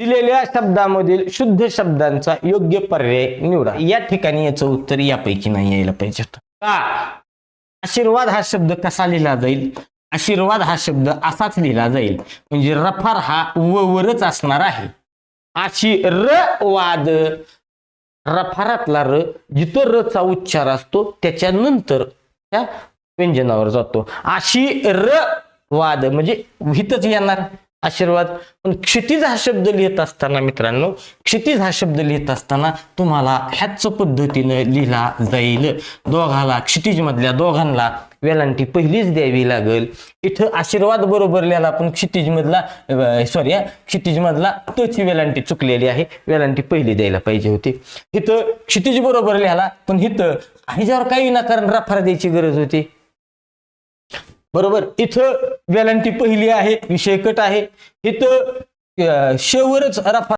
दिलेल्या शब्दामधील शुद्ध शब्दांचा योग्य पर्याय निवडा. या ठिकाणी याचं उत्तर यापैकी नाही यायला पाहिजे का? आशीर्वाद हा शब्द कसा लिहिला जाईल? आशीर्वाद हा शब्द असाच लिहिला जाईल. म्हणजे रफार हा व वरच असणार आहे. आशीर्वाद रफारातला र जिथं र चा उच्चार असतो त्याच्यानंतर त्या व्यंजनावर जातो. आशीर्वाद म्हणजे हितच येणार. आशीर्वाद. पण क्षितिज हा शब्द लिहित असताना मित्रांनो क्षितिज हा शब्द लिहित असताना तुम्हाला ह्याच पद्धतीनं लिहिला जाईल. दोघाला क्षितिज मधल्या दोघांना वेलांटी पहिलीच द्यावी लागेल. इथं आशीर्वाद बरोबर लिहिला पण क्षितिज मधला सॉरी क्षितिज मधला तोची वेलांटी चुकलेली आहे. वेलांटी पहिली द्यायला पाहिजे होती. इथं क्षितिज बरोबर लिहायला पण इथं ह्याच्यावर काही विनाकारण रफार द्यायची गरज होती बरोबर? इथं वेलांटी पहिली आहे विषय कट आहे. इथं शेवरच रफा